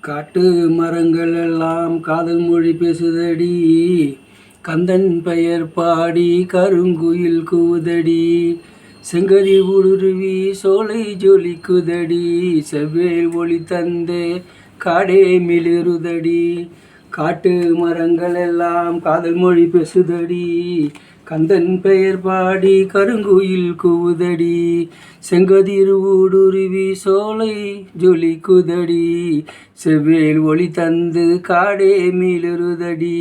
காட்டு மரங்கள் எல்லாம் காதல் மொழி பேசுதடி. கந்தன் பெயர் பாடி கருங்குயில் கூதடி. செங்கதி ஊடுருவி சோலை ஜொலிக்குதடி. செவ்வேல் ஒளி தந்தே காடே மிளிருதடி. காட்டு மரங்கள் எல்லாம் காதல் மொழி பேசுதடி. கந்தன் பெயர் பாடி கருங்குயில் கூவுதடி செங்கதிர் ஊடுருவி சோலை ஜொலி குதடி செவ்வேல் ஒளி தந்து காடே மீளுருதடி.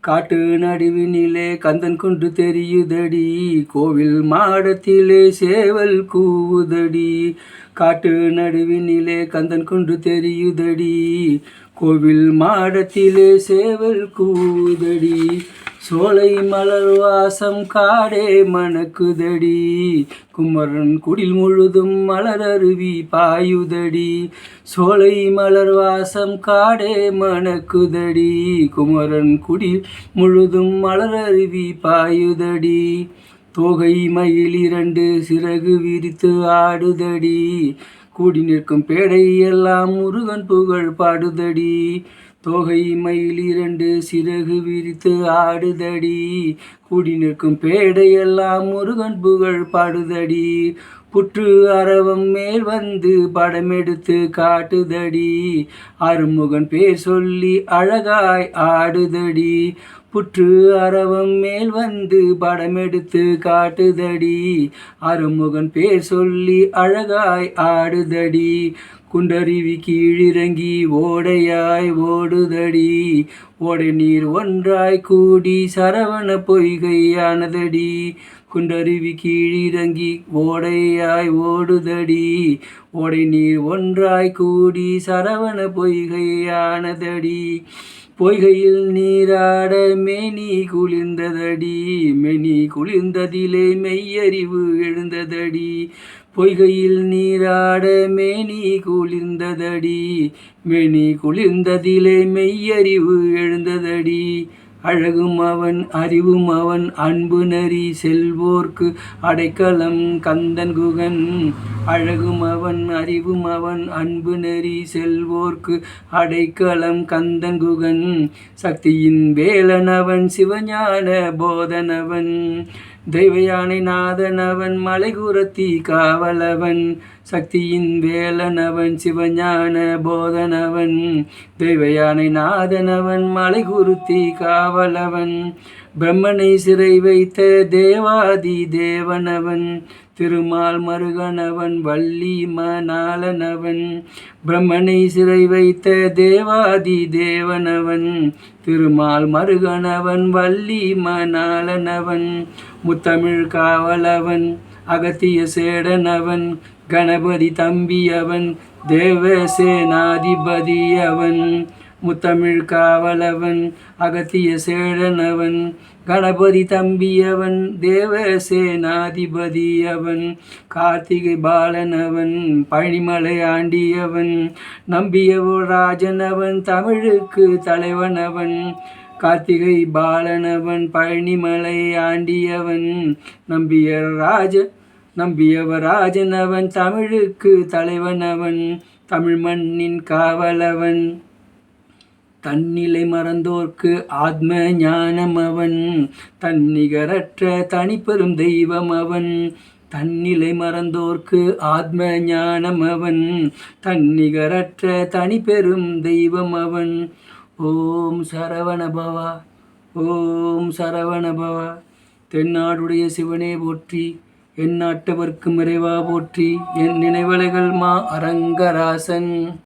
காட்டு நடுவினிலே கந்தன் கொண்டு தெரியுதடி கோவில் மாடத்திலே சேவல் கூவுதடி. காட்டு நடுவினிலே கந்தன் கொண்டு தெரியுதடி கோவில் மாடத்திலே சேவல் கூவுதடி. சோலை மலர் வாசம் காடே மணக்குதடி. குமரன் குடில் முழுதும் மலர் அருவி பாயுதடி. சோலை மலர் வாசம் காடே மணக்குதடி. குமரன் குடில் முழுதும் மலர் அருவி பாயுதடி. தோகை மயில் இரண்டு சிறகு விரித்து ஆடுதடி. கூடி நிற்கும் பேடை எல்லாம் முருகன் புகழ் பாடுதடி. தொகை மயில் இரண்டு சிறகு விரித்து ஆடுதடி. கூடி நிற்கும் பேடையெல்லாம் முருகன் புகழ் பாடுதடி. புற்று அரவம் மேல் வந்து படமெடுத்து காட்டுதடி. அருமுகன் பேர் சொல்லி அழகாய் ஆடுதடி. புற்று அரவம் மேல் வந்து படமெடுத்து காட்டுதடி. அருமுகன் பேர் சொல்லி அழகாய் ஆடுதடி. குண்டருவி கீழிறங்கி ஓடையாய் ஓடுதடி. ஓடை நீர் ஒன்றாய் கூடி சரவண பொய்கையானதடி. குண்டருவி கீழிறங்கி ஓடையாய் ஓடுதடி. ஒடை நீர் ஒன்றாய் கூடி சரவண பொய்கையானதடி. பொய்கையில் நீராட மெனி குளிர்ந்ததடி. மெனி குளிர்ந்ததிலே மெய்யறிவு எழுந்ததடி. பொய்கையில் நீராட மேனி குளிர்ந்ததடி. மெனி குளிர்ந்ததிலே மெய்யறிவு எழுந்ததடி. அழகும் அவன் அறிவும் அவன் அன்பு நெறி செல்வோர்க்கு அடைக்கலம் கந்தன் குகன். அழகும் அவன் அறிவும் அவன் அன்பு நெறி செல்வோர்க்கு அடைக்கலம் கந்தன் குகன். சக்தியின் வேலனவன் சிவஞான போதனவன் தெய்வயானை நாதனவன் மலைகுரத்தி காவலவன் சக்தியின் வேலனவன் சிவஞான போதனவன். தெய்வயானை நாதனவன் மலைகுருத்தி காவலவன் பிரம்மனை சிறை வைத்த தேவாதி தேவனவன். திருமால் மருகனவன் வள்ளி மணாலனவன் பிரம்மனை சிறை வைத்த தேவாதி தேவனவன் திருமால் மருகனவன் வள்ளி மணாலனவன் முத்தமிழ் காவலவன் அகத்திய சேடனவன் கணபதி தம்பியவன் தேவசேனாதிபதி அவன் முத்தமிழ் காவலவன் அகத்திய சேழனவன் கணபதி தம்பியவன் தேவசேனாதிபதி அவன் கார்த்திகை பாலனவன் பழனிமலை ஆண்டியவன் நம்பியவோ ராஜனவன் தமிழுக்கு தலைவனவன் கார்த்திகை பாலனவன் பழனிமலை ஆண்டியவன் நம்பிய ராஜ நம்பியவர் ராஜனவன் தமிழுக்கு தலைவனவன் தமிழ் மண்ணின் காவலவன். தன்னிலை மறந்தோர்க்கு ஆத்ம ஞானம் அவன். தன்னிகரற்ற தனிப்பெரும் தெய்வம் அவன். தன்னிலை மறந்தோர்க்கு ஆத்ம ஞானம் அவன். தன்னிகரற்ற தனிப்பெரும் தெய்வம் அவன். ஓம் சரவணபவா ஓம் சரவணபவா தென்னாடுடைய சிவனே போற்றி என் நாட்டவர்க்கு மறைவா போற்றி என் நினைவலைகள் மா அரங்கராசன்.